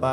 ไป